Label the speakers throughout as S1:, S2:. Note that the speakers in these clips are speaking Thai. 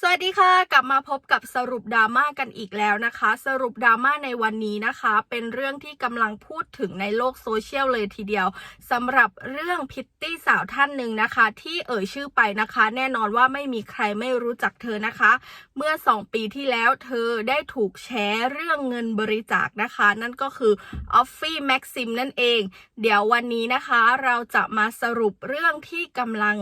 S1: สวัสดีค่ะ กลับมาพบกับสรุปดราม่ากันอีกแล้วนะคะ สรุปดราม่าในวันนี้นะคะ เป็นเรื่องที่กำลังพูดถึงในโลกโซเชียลเลยทีเดียวสำหรับเรื่องพิตตี้สาวท่านหนึ่งนะคะ ที่เอ่ยชื่อไปนะคะ แน่นอนว่าไม่มีใครไม่รู้จักเธอนะคะ เมื่อ 2 ปีที่แล้วเธอได้ถูกแชร์เรื่องเงินบริจาคนะคะ นั่นก็คือออฟฟี่แม็กซิมนั่นเอง เดี๋ยววันนี้นะคะ เราจะมาสรุปเรื่องที่กำลัง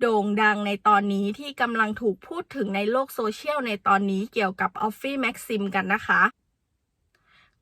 S1: โด่งดังในตอนนี้ที่กำลังถูกพูดถึงในโลกโซเชียลในตอนนี้เกี่ยวกับออฟฟี่แม็กซิมกันนะคะ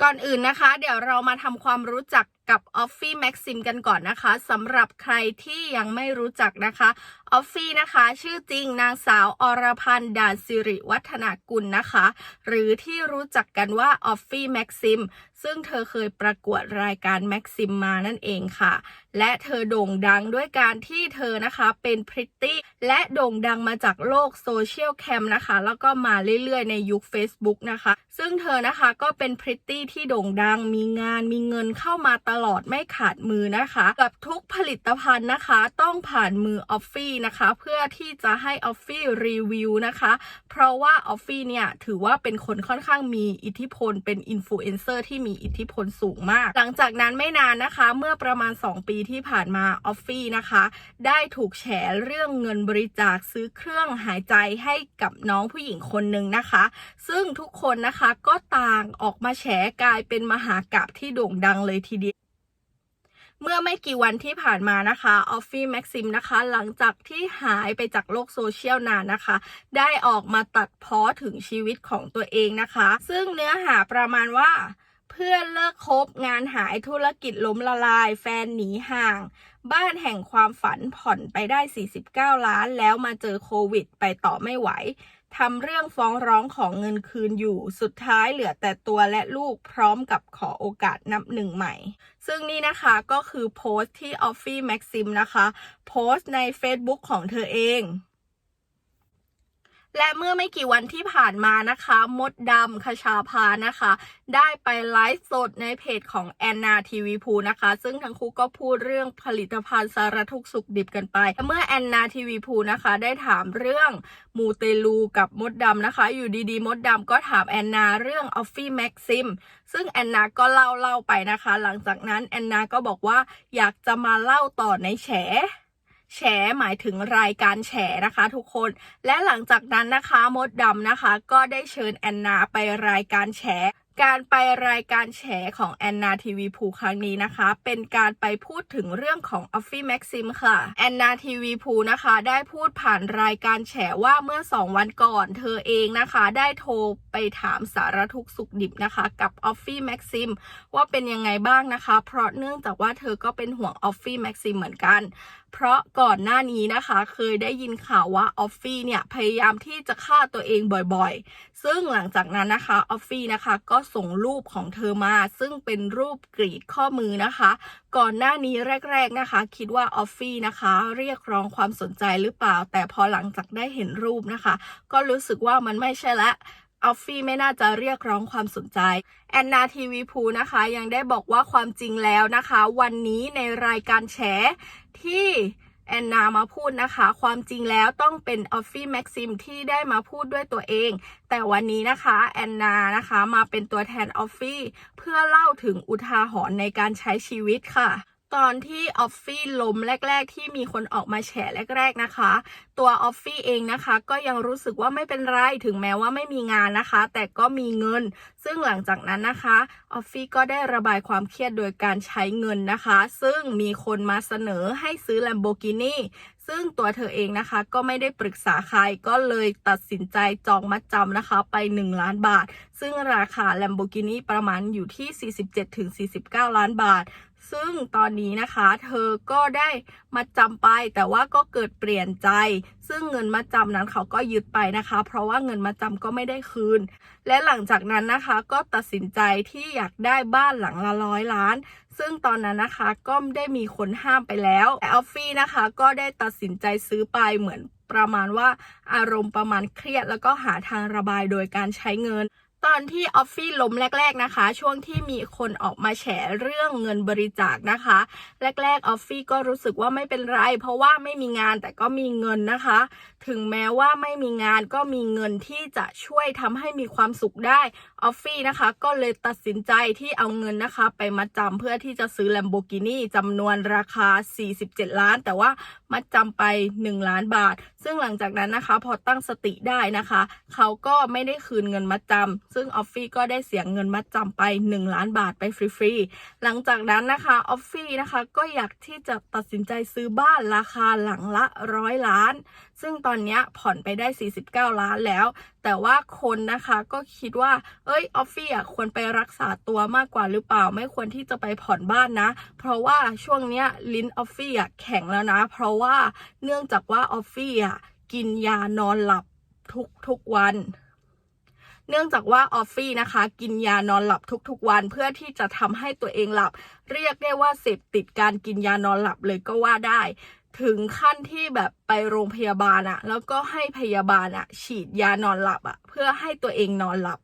S1: ก่อนอื่นนะคะ เดี๋ยวเรามาทำความรู้จักกับออฟฟี่แม็กซิมกันก่อนนะคะสำหรับใครที่ยังไม่รู้จักนะคะออฟฟี่นะคะ ชื่อจริงนางสาวอรพันธ์ด่านสิริวัฒนากุลนะคะ หรือที่รู้จักกันว่าออฟฟี่แม็กซิมซึ่งเธอเคยประกวดรายการแม็กซิมมานั่นเองค่ะ และเธอโด่งดังด้วยการที่เธอนะคะเป็นพริตตี้และโด่งดังมาจากโลกโซเชียลแคมนะคะ แล้วก็มาเรื่อยๆ ในยุค Facebook นะคะ ซึ่งเธอนะคะก็เป็นพริตตี้ที่โด่งดังมีงานมีเงินเข้ามาตลอดไม่ขาดมือนะคะ กับทุกผลิตภัณฑ์นะคะ ต้องผ่านมือออฟฟี่นะคะ เพื่อที่จะให้ออฟฟี่รีวิวนะคะ เพราะว่าออฟฟี่เนี่ยถือว่าเป็นคนค่อนข้างมีอิทธิพล เป็นอินฟลูเอนเซอร์ที่มีอิทธิพลสูงมาก หลังจากนั้นไม่นานนะคะ เมื่อประมาณ 2 ปีที่ผ่านมาออฟฟี่นะคะ ได้ถูกแฉเรื่องเงินบริจาคซื้อเครื่องหายใจให้กับน้องผู้หญิงคนหนึ่งนะคะ ซึ่งทุกคนนะคะก็ต่างออกมาแฉกลายเป็นมหากราบที่โด่งดังเลยทีเดียว เมื่อไม่กี่วันที่ผ่านมานะคะออฟฟี่แม็กซิมนะคะ หลังจากที่หายไปจากโลกโซเชียลนานนะคะ ได้ออกมาตัดเพ้อถึงชีวิตของตัวเองนะคะ ซึ่งเนื้อหาประมาณว่าเพื่อนเลิกคบงานหายธุรกิจล้มละลาย แฟนหนีห่าง บ้านแห่งความฝันผ่อนไปได้ 49 ล้าน แล้วมาเจอโควิด ไปต่อไม่ไหว ทำเรื่องฟ้องร้องของเงินคืนอยู่ สุดท้ายเหลือแต่ตัวและลูกพร้อมกับขอโอกาสนับหนึ่งใหม่ ซึ่งนี่นะคะก็คือโพสต์ที่ออฟฟี่แม็กซิมนะคะ โพสต์ใน Facebook ของเธอเอง และเมื่อไม่กี่วันที่ผ่านมานะคะ มดดำคชาพานะคะ ได้ไปไลฟ์สดในเพจของแอนนาทีวีพูนะคะ ซึ่งทั้งคู่ก็พูดเรื่องผลิตภัณฑ์สารทุกข์สุขดิบกันไป เมื่อแอนนาทีวีพูนะคะ ได้ถามเรื่องมูเตลูกับมดดำนะคะ อยู่ดีๆ มดดำก็ถามแอนนาเรื่องออฟฟี่แม็กซิมซึ่งแอนนาก็เล่าเล่าไปนะคะ หลังจากนั้นแอนนาก็บอกว่าอยากจะมาเล่าต่อในแฉ แฉหมายถึงรายการแฉนะคะทุกคน และหลังจากนั้นนะคะมดดำนะคะ ก็ได้เชิญแอนนาไปรายการแฉการไปรายการแฉของแอนนาทีวีพูครั้งนี้นะคะ เป็นการไปพูดถึงเรื่องของออฟฟี่แม็กซิมค่ะแอนนาทีวีพูนะคะ ได้พูดผ่านรายการแฉว่าเมื่อ 2 วันก่อน เธอเองนะคะ ได้โทรไปถามสารทุกสุขดิบนะคะ กับออฟฟี่แม็กซิมว่าเป็นยังไงบ้างนะคะ เพราะเนื่องจากว่าเธอก็เป็นห่วงออฟฟี่แม็กซิมเหมือนกัน เพราะก่อนหน้านี้นะคะ เคยได้ยินข่าวว่าออฟฟี่เนี่ยพยายามที่จะฆ่าตัวเองบ่อยๆ ซึ่งหลังจากนั้นนะคะออฟฟี่นะคะก็ส่งรูปของเธอมา ซึ่งเป็นรูปกรีดข้อมือนะคะ ก่อนหน้านี้แรก ๆนะคะ คิดว่าออฟฟี่นะคะ เรียกร้องความสนใจหรือเปล่า แต่พอหลังจากได้เห็นรูปนะคะ ก็รู้สึกว่ามันไม่ใช่ละ ออฟฟี่ไม่น่าจะเรียกร้องความสนใจ แอนนาทีวีพูนะคะ ยังได้บอกว่าความจริงแล้วนะคะ วันนี้ในรายการแฉที่แอนนามาพูดนะคะ ความจริงแล้วต้องเป็นออฟฟี่แม็กซิมที่ได้มาพูดด้วยตัวเอง แต่วันนี้นะคะแอนนานะคะมาเป็นตัวแทนออฟฟี่เพื่อเล่าถึงอุทาหรณ์ในการใช้ชีวิตค่ะ ตอนที่ออฟฟี่ล้มแรก ๆ ที่มีคนออกมาแฉแรก ๆนะคะ ตัวออฟฟี่เองนะคะ ก็ยังรู้สึกว่าไม่เป็นไรถึงแม้ว่าไม่มีงานนะคะ แต่ก็มีเงิน ซึ่งหลังจากนั้นนะคะออฟฟี่ก็ได้ระบายความเครียดโดยการใช้เงินนะคะ ซึ่งมีคนมาเสนอให้ซื้อ Lamborghini ซึ่งตัวเธอเองนะคะก็ไม่ได้ปรึกษาใครก็เลยตัดสินใจจองมัดจำนะคะไป 1 ล้านบาท ซึ่งราคา Lamborghini ประมาณอยู่ที่ 47-49 ล้านบาท ซึ่งตอนนี้นะคะ เธอก็ได้มาจำไป แต่ว่าก็เกิดเปลี่ยนใจ ซึ่งเงินมาจำนั้นเขาก็ยึดไปนะคะ เพราะว่าเงินมาจำก็ไม่ได้คืน และหลังจากนั้นนะคะก็ตัดสินใจที่อยากได้บ้านหลังละร้อยล้าน ซึ่งตอนนั้นนะคะก็ได้มีคนห้ามไปแล้วแต่ออฟฟี่นะคะก็ได้ตัดสินใจซื้อไปเหมือนประมาณว่าอารมณ์ประมาณเครียดแล้วก็หาทางระบายโดยการใช้เงิน ตอนที่ออฟฟี่ล้มแรก ๆนะคะ ช่วงที่มีคนออกมาแฉเรื่องเงินบริจาคนะคะ แรก ๆออฟฟี่ก็รู้สึกว่าไม่เป็นไร เพราะว่าไม่มีงานแต่ก็มีเงินนะคะ ถึงแม้ว่าไม่มีงานก็มีเงินที่จะช่วยทำให้มีความสุขได้ออฟฟี่นะคะ ก็เลยตัดสินใจที่เอาเงินนะคะ ไปมาจำเพื่อที่จะซื้อ Lamborghini จำนวนราคา 47 ล้าน แต่ว่ามัดจำไป 1 ล้านบาท ซึ่งหลังจากนั้นนะคะ พอตั้งสติได้นะคะ เขาก็ไม่ได้คืนเงินมัดจำซึ่งออฟฟี่ก็ได้เสียเงินมัดจำไป 1 ล้านบาทไปฟรีๆ หลังจากนั้นนะคะออฟฟี่นะคะก็อยากที่จะตัดสินใจซื้อบ้านราคาหลังละร้อยล้าน ซึ่งตอนนี้ผ่อนไปได้ 49 ล้านแล้ว แต่ว่าคนนะคะก็คิดว่า เอ้ยออฟฟี่อะควรไปรักษาตัวมากกว่าหรือเปล่า ไม่ควรที่จะไปผ่อนบ้านนะ เพราะว่าช่วงเนี้ยลิ้นออฟฟี่อะแข็งแล้วนะ เพราะว่าเนื่องจากว่าออฟฟี่อะกินยานอนหลับทุกทุกวัน เนื่องจากว่าออฟฟี่นะคะ กินยานอนหลับทุกๆวันเพื่อที่จะทำให้ตัวเองหลับ เรียกได้ว่าเสพติดการกินยานอนหลับเลยก็ว่าได้ ถึงขั้นที่แบบไปโรงพยาบาลอะแล้วก็ให้พยาบาลอะฉีดยานอนหลับอะเพื่อให้ตัวเองนอนหลับ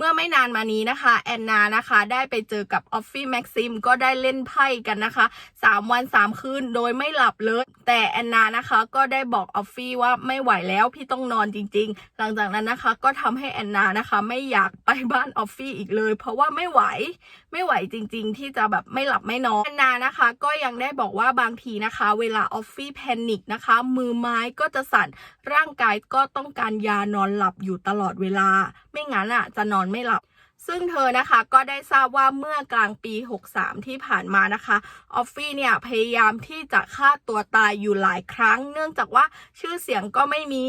S1: เมื่อไม่นานมานี้นะคะ แอนนานะคะ ได้ไปเจอกับออฟฟี่แม็กซิมก็ได้เล่นไพ่กันนะคะ 3 วัน 3 คืนโดยไม่หลับเลย แต่แอนนานะคะก็ได้บอกออฟฟี่ว่าไม่ไหวแล้วพี่ต้องนอนจริง ๆ หลังจากนั้นนะคะก็ทำให้แอนนานะคะ ไม่อยากไปบ้านออฟฟี่อีกเลย เพราะว่าไม่ไหวไม่ไหวจริง ๆ ที่จะแบบไม่หลับไม่นอนนนานะคะ ก็ยังได้บอกว่าบางทีนะคะ เวลาออฟฟี่แพนิคนะคะ มือไม้ก็จะสั่นร่างกายก็ต้องการยานอนหลับอยู่ตลอดเวลา ไม่งั้นอะจะนอนไม่หลับซึ่งเธอนะคะก็ได้ทราบว่าเมื่อกลางปี 63 ที่ผ่านมานะคะออฟฟี่เนี่ยพยายามที่จะฆ่าตัวตายอยู่หลายครั้ง เนื่องจากว่าชื่อเสียงก็ไม่มี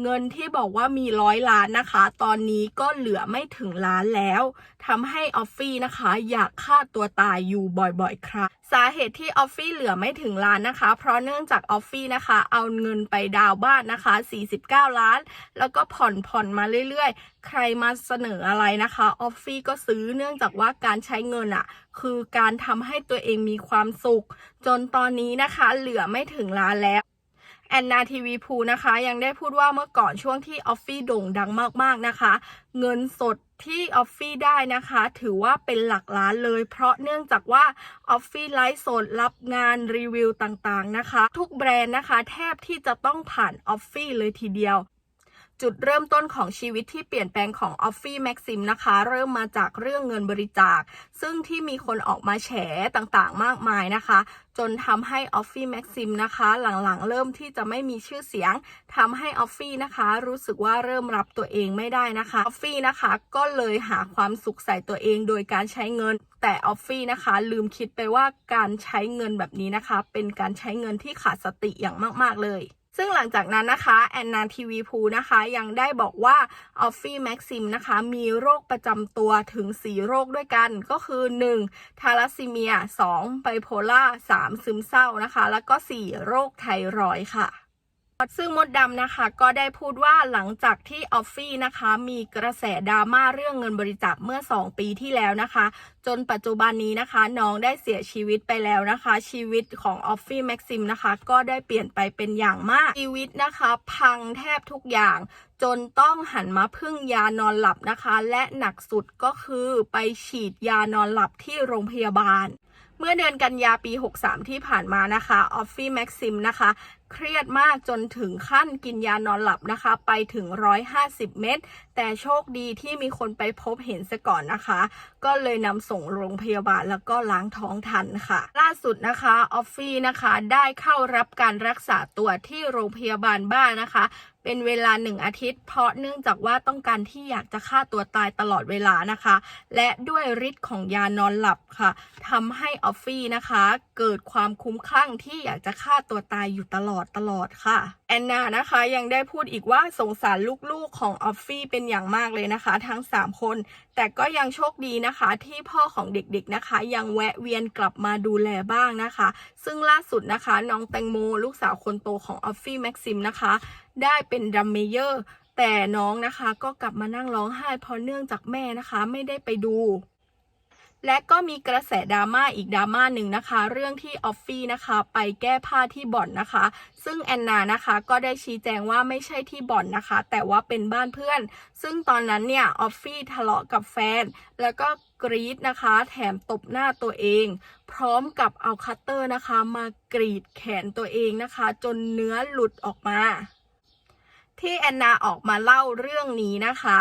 S1: เงินที่บอกว่ามีร้อยล้านนะคะ ตอนนี้ก็เหลือไม่ถึงล้านแล้วทำให้ออฟฟี่นะคะ อยากฆ่าตัวตายอยู่บ่อยๆ ครั้งสาเหตุที่ออฟฟี่เหลือไม่ถึงล้านนะคะ เพราะเนื่องจากออฟฟี่นะคะ เอาเงินไปดาวบ้านนะคะ 49 ล้าน แล้วก็ผ่อนผ่อนมาเรื่อยๆ ใครมาเสนออะไรนะคะออฟฟี่ก็ซื้อเนื่องจากว่าการใช้เงินอะคือการทำให้ตัวเองมีความสุข จนตอนนี้นะคะ เหลือไม่ถึงล้านแล้ว แอนนาทีวีพูนะคะ ยังได้พูดว่าเมื่อก่อนช่วงที่ออฟฟี่โด่งดังมากๆนะคะ เงินสดที่ออฟฟี่ได้นะคะ ถือว่าเป็นหลักล้านเลย เพราะเนื่องจากว่าออฟฟี่ไลฟ์สดรับงานรีวิวต่างๆนะคะ ทุกแบรนด์นะคะ แทบที่จะต้องผ่านออฟฟี่เลยทีเดียว จุดเริ่มต้นของชีวิตที่เปลี่ยนแปลงของออฟฟี่แม็กซิมนะคะ เริ่มมาจากเรื่องเงินบริจาค ซึ่งที่มีคนออกมาแฉต่างๆ มากมายนะคะ จนทำให้ออฟฟี่แม็กซิมนะคะ หลังๆ เริ่มที่จะไม่มีชื่อเสียงทำให้ออฟฟี่นะคะ รู้สึกว่าเริ่มรับตัวเองไม่ได้นะคะออฟฟี่นะคะก็เลยหาความสุขใส่ตัวเองโดยการใช้เงินแต่ออฟฟี่นะคะ ลืมคิดไปว่าการใช้เงินแบบนี้นะคะ เป็นการใช้เงินที่ขาดสติอย่างมาก ๆ เลย ซึ่งหลังจากนั้นนะคะแอนนาทีวีพูนะคะยังได้บอกว่าออฟฟี่แม็กซิมนะคะมีโรคประจำตัวถึง 4 โรคด้วยกันก็คือ 1. ทาลัสซีเมีย 2. ไบโพล่า 3. ซึมเศร้านะคะ แล้วก็ 4. โรคไทรอยค่ะ ซึ่งมดดำนะคะ ก็ได้พูดว่าหลังจากที่ออฟฟี่นะคะ มีกระแสดราม่าเรื่องเงินบริจาคเมื่อ 2 ปีที่แล้วนะคะ จนปัจจุบันนี้นะคะ น้องได้เสียชีวิตไปแล้วนะคะ ชีวิตของออฟฟี่แม็กซิมนะคะ ก็ได้เปลี่ยนไปเป็นอย่างมาก ชีวิตนะคะ พังแทบทุกอย่างจนต้องหันมาพึ่งยานอนหลับนะคะ และหนักสุดก็คือไปฉีดยานอนหลับที่โรงพยาบาล เมื่อเดือนกันยาปี 63 ที่ผ่านมานะคะออฟฟี่แม็กซิมนะคะ เครียดมากจนถึงขั้นกินยานอนหลับนะคะ ไปถึง 150 เม็ดแต่โชคดีที่มีคนไปพบเห็นซะก่อนนะคะ ก็เลยนำส่งโรงพยาบาลแล้วก็ล้างท้องทันค่ะ ล่าสุดนะคะออฟฟี่นะคะได้เข้ารับการรักษาตัวที่โรงพยาบาลบ้านนะคะ เป็นเวลาหนึ่งอาทิตย์ เพราะเนื่องจากว่าต้องการที่อยากจะฆ่าตัวตายตลอดเวลานะคะ และด้วยฤทธิ์ของยานอนหลับค่ะทำให้ออฟฟี่นะคะ เกิดความคุ้มคลั่งที่อยากจะฆ่าตัวตายอยู่ตลอดตลอดค่ะ แอนนานะคะยังได้พูดอีกว่าสงสารลูกๆของออฟฟี่เป็นอย่างมากเลยนะคะ ทั้ง 3 คน แต่ก็ยังโชคดีนะคะ ที่พ่อของเด็กๆนะคะ ยังแวะเวียนกลับมาดูแลบ้างนะคะ ซึ่งล่าสุดนะคะ น้องแตงโม ลูกสาวคนโตของออฟฟี่แม็กซิมนะคะ ได้เป็นดัมเมเยอร์แต่น้องนะคะก็กลับมานั่งร้องไห้เพราะเนื่องจากแม่นะคะ ไม่ได้ไปดู และก็มีกระแสดราม่าอีกดราม่าหนึ่งนะคะ เรื่องที่ออฟฟี่นะคะ ไปแก้ผ้าที่บ่อนนะคะ ซึ่งแอนนานะคะก็ได้ชี้แจงว่าไม่ใช่ที่บ่อนนะคะ แต่ว่าเป็นบ้านเพื่อน ซึ่งตอนนั้นเนี่ยออฟฟี่ทะเลาะกับแฟน แล้วก็กรีดนะคะ แถมตบหน้าตัวเอง พร้อมกับเอาคัตเตอร์นะคะ มากรีดแขนตัวเองนะคะ จนเนื้อหลุดออกมา ที่แอนนาออกมาเล่าเรื่องนี้นะคะ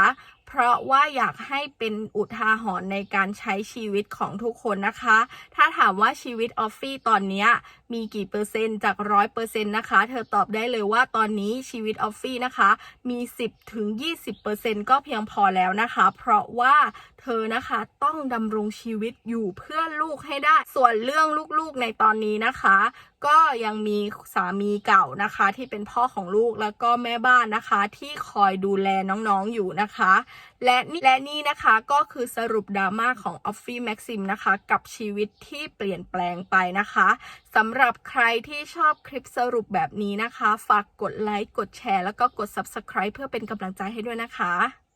S1: เพราะว่าอยากให้เป็นอุทาหรณ์ในการใช้ชีวิตของทุกคนนะคะ ถ้าถามว่าชีวิตออฟฟี่ตอนนี้มีกี่เปอร์เซ็นต์จากร้อยเปอร์เซ็นต์นะคะ เธอตอบได้เลยว่าตอนนี้ชีวิตออฟฟี่นะคะ มี 10ถึง20เปอร์เซ็นต์ก็เพียงพอแล้วนะคะ เพราะว่าเธอนะคะต้องดำรงชีวิตอยู่เพื่อลูกให้ได้ ส่วนเรื่องลูกๆในตอนนี้นะคะ ก็ยังมีสามีเก่านะคะ ที่เป็นพ่อของลูกแล้วก็แม่บ้านนะคะ ที่คอยดูแลน้องๆอยู่นะคะ และนี่และนี่นะคะก็คือสรุปดราม่าของออฟฟี่แม็กซิมนะคะ กับชีวิตที่เปลี่ยนแปลงไปนะคะสำหรับใครที่ชอบคลิปสรุปแบบนี้นะคะ ฝากกดไลค์กดแชร์แล้วก็กด Subscribe เพื่อเป็นกำลังใจให้ด้วยนะคะ